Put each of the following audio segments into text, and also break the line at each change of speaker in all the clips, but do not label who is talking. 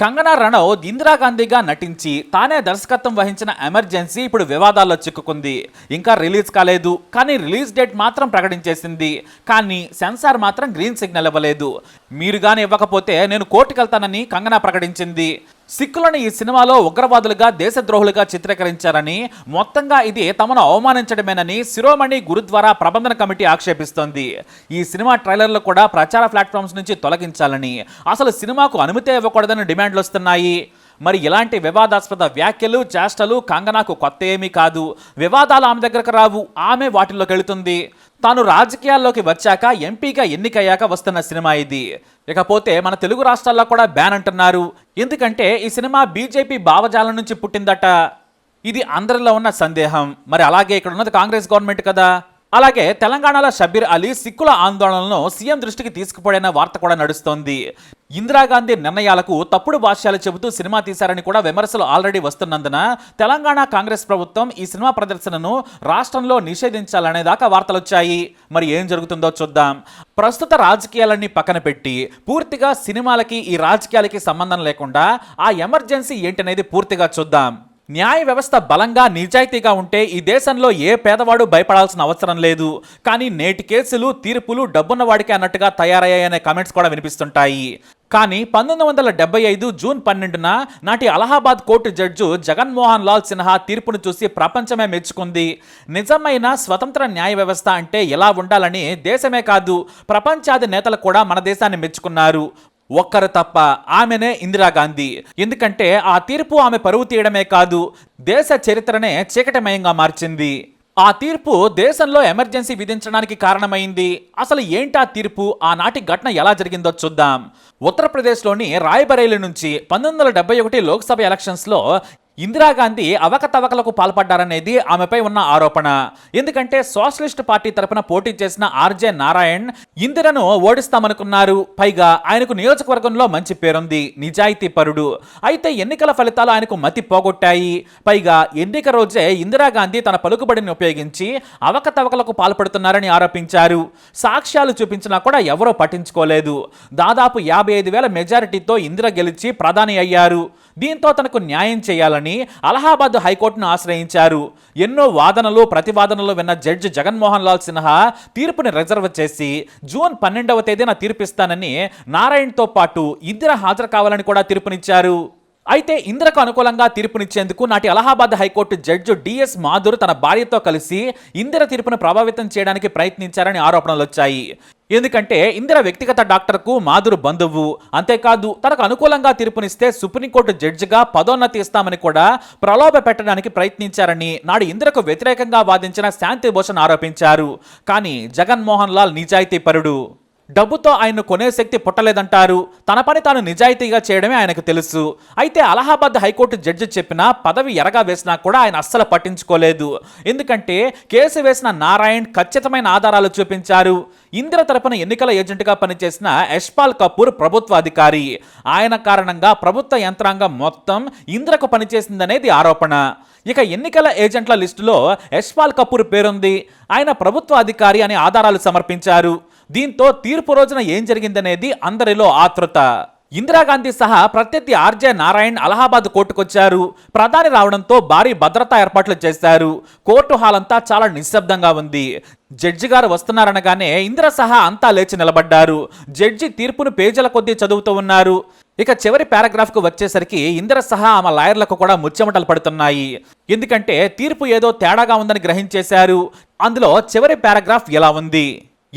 కంగనా రనౌత్ ఇందిరాగాంధీగా నటించి తానే దర్శకత్వం వహించిన ఎమర్జెన్సీ ఇప్పుడు వివాదాల్లో చిక్కుకుంది. ఇంకా రిలీజ్ కాలేదు. కానీ రిలీజ్ డేట్ మాత్రం ప్రకటించేసింది. కానీ సెన్సార్ మాత్రం గ్రీన్ సిగ్నల్ ఇవ్వలేదు. మీరు కానీ ఇవ్వకపోతే నేను కోర్టుకెళ్తానని కంగనా ప్రకటించింది. సిక్కులను ఈ సినిమాలో ఉగ్రవాదులుగా దేశద్రోహులుగా చిత్రీకరించారని మొత్తంగా ఇది తమను అవమానించడమేనని శిరోమణి గురుద్వారా ప్రబంధన కమిటీ ఆక్షేపిస్తోంది. ఈ సినిమా ట్రైలర్లు కూడా ప్రచార ప్లాట్ఫామ్స్ నుంచి తొలగించాలని. అసలు సినిమాకు అనుమతి ఇవ్వకూడదని డిమాండ్లు వస్తున్నాయి. మరి ఇలాంటి వివాదాస్పద వ్యాఖ్యలు చేష్టలు కంగనాకు కొత్త ఏమీ కాదు. వివాదాలు ఆమె దగ్గరకు రావు ఆమె వాటిల్లోకి వెళుతుంది. తాను రాజకీయాల్లోకి వచ్చాక ఎంపీగా ఎన్నికయ్యాక వస్తున్న సినిమా ఇది. ఇకపోతే మన తెలుగు రాష్ట్రాల్లో కూడా బ్యాన్ అంటున్నారు. ఎందుకంటే ఈ సినిమా బీజేపీ భావజాలం నుంచి పుట్టిందట. ఇది అందరిలో ఉన్న సందేహం. మరి అలాగే ఇక్కడ ఉన్నది కాంగ్రెస్ గవర్నమెంట్ కదా? అలాగే తెలంగాణలో షబీర్ అలీ సిక్కుల ఆందోళనలను సీఎం దృష్టికి తీసుకుపోయిన వార్త కూడా నడుస్తోంది. ఇందిరాగాంధీ నిర్ణయాలకు తప్పుడు భాష్యాలు చెబుతూ సినిమా తీశారని కూడా విమర్శలు ఆల్రెడీ వస్తున్నందున తెలంగాణ కాంగ్రెస్ ప్రభుత్వం ఈ సినిమా ప్రదర్శనను రాష్ట్రంలో నిషేధించాలనే దాకా వార్తలు వచ్చాయి మరి ఏం జరుగుతుందో చూద్దాం. ప్రస్తుత రాజకీయాలన్నీ పక్కన పెట్టి పూర్తిగా సినిమాలకి ఈ రాజకీయాలకి సంబంధం లేకుండా ఆ ఎమర్జెన్సీ ఏంటనేది పూర్తిగా చూద్దాం. న్యాయ వ్యవస్థ బలంగా నిజాయితీగా ఉంటే ఈ దేశంలో ఏ పేదవాడు భయపడాల్సిన అవసరం లేదు. కానీ నేటి కేసులు తీర్పులు డబ్బున్న వాడికి అన్నట్టుగా తయారయ్యాయనే కామెంట్స్ కూడా వినిపిస్తుంటాయి. కానీ పంతొమ్మిది వందల డెబ్బై ఐదు జూన్ పన్నెండున నాటి అలహాబాద్ కోర్టు జడ్జు జగన్మోహన్ లాల్ సిన్హా తీర్పును చూసి ప్రపంచమే మెచ్చుకుంది. నిజమైన స్వతంత్ర న్యాయ వ్యవస్థ అంటే ఎలా ఉండాలని దేశమే కాదు ప్రపంచాది నేతలు కూడా మన దేశాన్ని మెచ్చుకున్నారు. ఒక్కరు తప్ప ఆమెనే ఇందిరాగాంధీ ఎందుకంటే ఆ తీర్పు ఆమె పరువు తీయడమే కాదు దేశ చరిత్రనే చీకటమయంగా మార్చింది. ఆ తీర్పు దేశంలో ఎమర్జెన్సీ విధించడానికి కారణమైంది. అసలు ఏంటా తీర్పు? ఆనాటి ఘటన ఎలా జరిగిందో చూద్దాం. ఉత్తరప్రదేశ్లోని రాయబరేలి నుంచి పంతొమ్మిది వందల డెబ్బై ఒకటి లోక్సభ ఎలక్షన్స్లో ఇందిరాగాంధీ అవకతవకలకు పాల్పడ్డారనేది ఆమెపై ఉన్న ఆరోపణ. ఎందుకంటే సోషలిస్ట్ పార్టీ తరపున పోటీ చేసిన ఆర్జే నారాయణ్ ఇందిరను ఓడిస్తామనుకున్నారు. పైగా ఆయనకు నియోజకవర్గంలో మంచి పేరుంది. నిజాయితీ పరుడు. అయితే ఎన్నికల ఫలితాలు ఆయనకు మతి పోగొట్టాయి. పైగా ఎన్నిక రోజే ఇందిరాగాంధీ తన పలుకుబడిని ఉపయోగించి అవకతవకలకు పాల్పడుతున్నారని ఆరోపించారు. సాక్ష్యాలు చూపించినా కూడా ఎవరో పట్టించుకోలేదు. దాదాపు యాభై ఐదు వేల మెజారిటీతో ఇందిర గెలిచి ప్రధాని అయ్యారు. దీంతో తనకు న్యాయం చేయాలని అలహాబాద్ హైకోర్టును ఆశ్రయించారు. ఎన్నో వాదనలు ప్రతివాదనలు విన్న జడ్జి జగన్మోహన్ లాల్ సిన్హా తీర్పుని రిజర్వ్ చేసి జూన్ పన్నెండవ తేదీన తీర్పిస్తానని నారాయణ్తో పాటు ఇందిర హాజరు కావాలని కూడా తీర్పునిచ్చారు. అయితే ఇందిరకు అనుకూలంగా తీర్పునిచ్చేందుకు నాటి Allahabad high court judge DS Mathur తన భార్యతో కలిసి ఇందిర తీర్పును ప్రభావితం చేయడానికి ప్రయత్నించారని ఆరోపణలు వచ్చాయి ఎందుకంటే ఇందిర వ్యక్తిగత డాక్టర్కు మాధురు బంధువు. అంతేకాదు తనకు అనుకూలంగా తీర్పునిస్తే సుప్రీంకోర్టు జడ్జిగా పదోన్నతి ఇస్తామని కూడా ప్రలోభ పెట్టడానికి ప్రయత్నించారని నాడు ఇందిరకు వ్యతిరేకంగా వాదించిన శాంతి భూషణ్ ఆరోపించారు. కానీ జగన్మోహన్ లాల్ నిజాయితీ పరుడు డబ్బుతో ఆయన్ను కొనే శక్తి పుట్టలేదంటారు. తన పని తాను నిజాయితీగా చేయడమే ఆయనకు తెలుసు. అయితే అలహాబాద్ హైకోర్టు జడ్జి చెప్పిన పదవి ఎరగా వేసినా కూడా ఆయన అస్సలు పట్టించుకోలేదు. ఎందుకంటే కేసు వేసిన నారాయణ్ ఖచ్చితమైన ఆధారాలు చూపించారు. ఇందిర తరపున ఎన్నికల ఏజెంట్గా పనిచేసిన యశ్పాల్ కపూర్ ప్రభుత్వ అధికారి. ఆయన కారణంగా ప్రభుత్వ యంత్రాంగం మొత్తం ఇందిరకు పనిచేసిందనేది ఆరోపణ. ఇక ఎన్నికల ఏజెంట్ల లిస్టులో యశ్పాల్ కపూర్ పేరుంది. ఆయన ప్రభుత్వ అధికారి అని ఆధారాలు సమర్పించారు. దీంతో తీర్పు రోజున ఏం జరిగిందనేది అందరిలో ఆతృత. ఇందిరాగాంధీ సహా ప్రత్యర్థి ఆర్జే నారాయణ్ అలహాబాద్ కోర్టుకొచ్చారు. ప్రధాని రావడంతో భారీ భద్రతా ఏర్పాట్లు చేశారు. కోర్టు హాల్ అంతా చాలా నిశ్శబ్దంగా ఉంది. జడ్జి గారు వస్తున్నారనగానే ఇందిర సహా అంతా లేచి నిలబడ్డారు. జడ్జి తీర్పును పేజీల కొద్దీ చదువుతూ ఉన్నారు. ఇక చివరి పారాగ్రాఫ్కు వచ్చేసరికి ఇందిర సహా ఆమె లాయర్లకు కూడా ముచ్చెమటలు పడుతున్నాయి. ఎందుకంటే తీర్పు ఏదో తేడాగా ఉందని గ్రహించేశారు. అందులో చివరి పారాగ్రాఫ్ ఎలా ఉంది?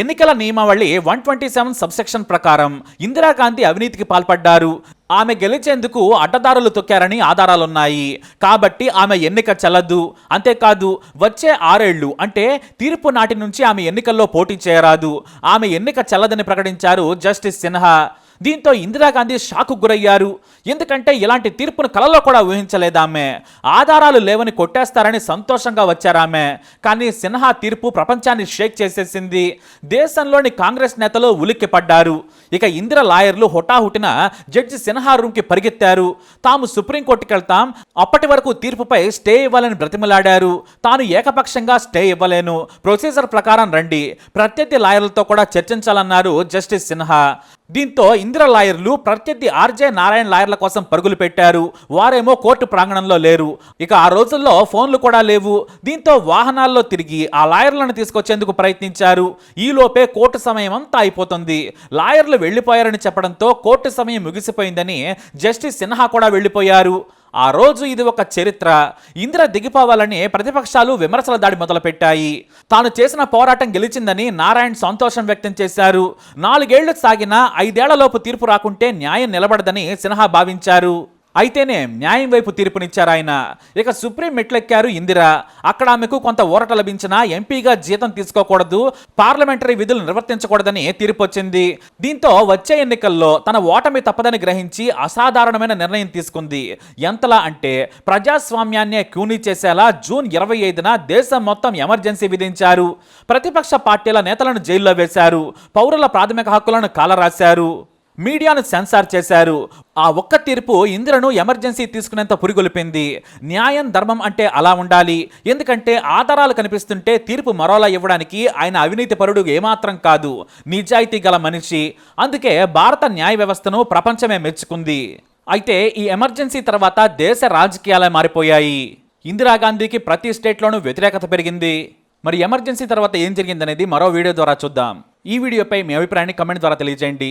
ఎన్నికల నియమావళి వన్ ట్వంటీ సెవెన్ సబ్సెక్షన్ ప్రకారం ఇందిరాగాంధీ అవినీతికి పాల్పడ్డారు. ఆమె గెలిచేందుకు అడ్డదారులు తొక్కారని ఆధారాలున్నాయి. కాబట్టి ఆమె ఎన్నిక చెల్లదు. అంతేకాదు వచ్చే ఆరేళ్ళు అంటే తీర్పు నాటి నుంచి ఆమె ఎన్నికల్లో పోటీ చేయరాదు. ఆమె ఎన్నిక చెల్లదని ప్రకటించారు జస్టిస్ సిన్హా. దీంతో ఇందిరాగాంధీ షాకు గురయ్యారు. ఎందుకంటే ఇలాంటి తీర్పును కలలో కూడా ఊహించలేదామె ఆధారాలు లేవని కొట్టేస్తారని సంతోషంగా వచ్చారామె కానీ సిన్హా తీర్పు ప్రపంచాన్ని షేక్ చేసేసింది. దేశంలోని కాంగ్రెస్ నేతలు ఉలిక్కి పడ్డారు. ఇక ఇందిర లాయర్లు హుటాహుటిన జడ్జి సిన్హా రూమ్కి పరిగెత్తారు. తాము సుప్రీంకోర్టుకి వెళ్తాం. అప్పటి వరకు తీర్పుపై స్టే ఇవ్వాలని బ్రతిమలాడారు. తాను ఏకపక్షంగా స్టే ఇవ్వలేను. ప్రొసీజర్ ప్రకారం రండి. ప్రత్యర్థి లాయర్లతో కూడా చర్చించాలన్నారు జస్టిస్ సిన్హా. దీంతో ఇందిర లాయర్లు ప్రత్యర్థి ఆర్జే నారాయణ లాయర్ల కోసం పరుగులు పెట్టారు. వారేమో కోర్టు ప్రాంగణంలో లేరు. ఇక ఆ రోజుల్లో ఫోన్లు కూడా లేవు. దీంతో వాహనాల్లో తిరిగి ఆ లాయర్లను తీసుకొచ్చేందుకు ప్రయత్నించారు. ఈలోపే కోర్టు సమయం అంతా అయిపోతుంది. లాయర్లు వెళ్ళిపోయారని చెప్పడంతో కోర్టు సమయం ముగిసిపోయిందని జస్టిస్ సిన్హా కూడా వెళ్ళిపోయారు. ఆ రోజు ఇది ఒక చరిత్ర. ఇందిర దిగిపోవాలని ప్రతిపక్షాలు విమర్శల దాడి మొదలుపెట్టాయి. తాను చేసిన పోరాటం గెలిచిందని నారాయణ్ సంతోషం వ్యక్తం చేశారు. నాలుగేళ్ళు సాగిన ఐదేళ్ళలోపు తీర్పు రాకుంటే న్యాయం నిలబడదని సిన్హా భావించారు. అయితేనే న్యాయం వైపు తీర్పునిచ్చారు ఆయన. ఇక సుప్రీం మెట్లెక్కారు ఇందిరా. అక్కడ ఆమెకు కొంత ఊరట లభించినా ఎంపీగా జీతం తీసుకోకూడదు పార్లమెంటరీ విధులు నిర్వర్తించకూడదని తీర్పు వచ్చింది దీంతో వచ్చే ఎన్నికల్లో తన ఓటమి తప్పదని గ్రహించి అసాధారణమైన నిర్ణయం తీసుకుంది. ఎంతలా అంటే ప్రజాస్వామ్యాన్నే క్యూనీ చేసేలా జూన్ ఇరవై ఐదున దేశం మొత్తం ఎమర్జెన్సీ విధించారు. ప్రతిపక్ష పార్టీల నేతలను జైల్లో వేశారు. పౌరుల ప్రాథమిక హక్కులను కాలరాశారు. మీడియాను సెన్సార్ చేశారు. ఆ ఒక్క తీర్పు ఇందిరను ఎమర్జెన్సీ తీసుకునేంత పురిగొలిపింది. న్యాయం ధర్మం అంటే అలా ఉండాలి. ఎందుకంటే ఆధారాలు కనిపిస్తుంటే తీర్పు మరోలా ఇవ్వడానికి ఆయన అవినీతి పరుడు ఏమాత్రం కాదు. నిజాయితీ గల మనిషి. అందుకే భారత న్యాయ వ్యవస్థను ప్రపంచమే మెచ్చుకుంది. అయితే ఈ ఎమర్జెన్సీ తర్వాత దేశ రాజకీయాలే మారిపోయాయి. ఇందిరాగాంధీకి ప్రతి స్టేట్లోనూ వ్యతిరేకత పెరిగింది. మరి ఎమర్జెన్సీ తర్వాత ఏం జరిగిందనేది మరో వీడియో ద్వారా చూద్దాం. ఈ వీడియోపై మీ అభిప్రాయాన్ని కమెంట్ ద్వారా తెలియజేయండి.